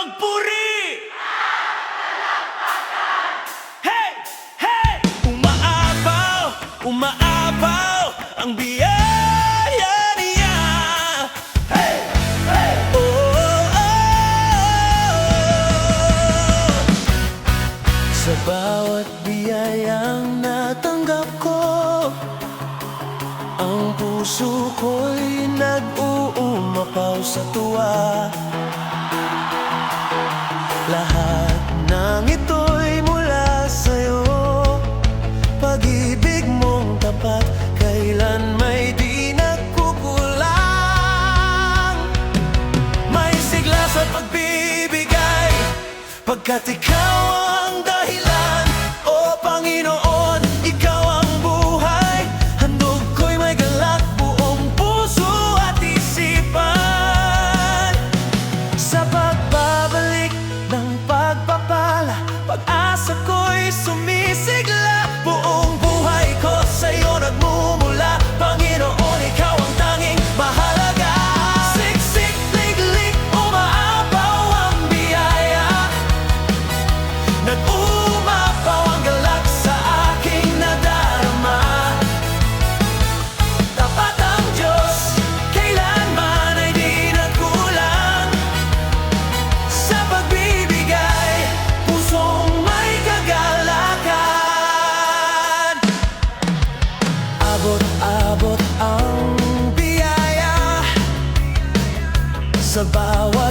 magpuri! Hey! Hey! Umaapaw, umaapaw ang biyaya niya. Hey! Hey! Oh, oh, oh. Sa bawat biyayang natanggap ko Ang puso ko'y nag-uumapaw sa tuwa Lahat ng ito'y mula sa'yo. Pag-ibig mong tapat Kailan may di nagkukulang? May sigla sa pagbibigay Pagkat ikaw ang dahilan Sa bawat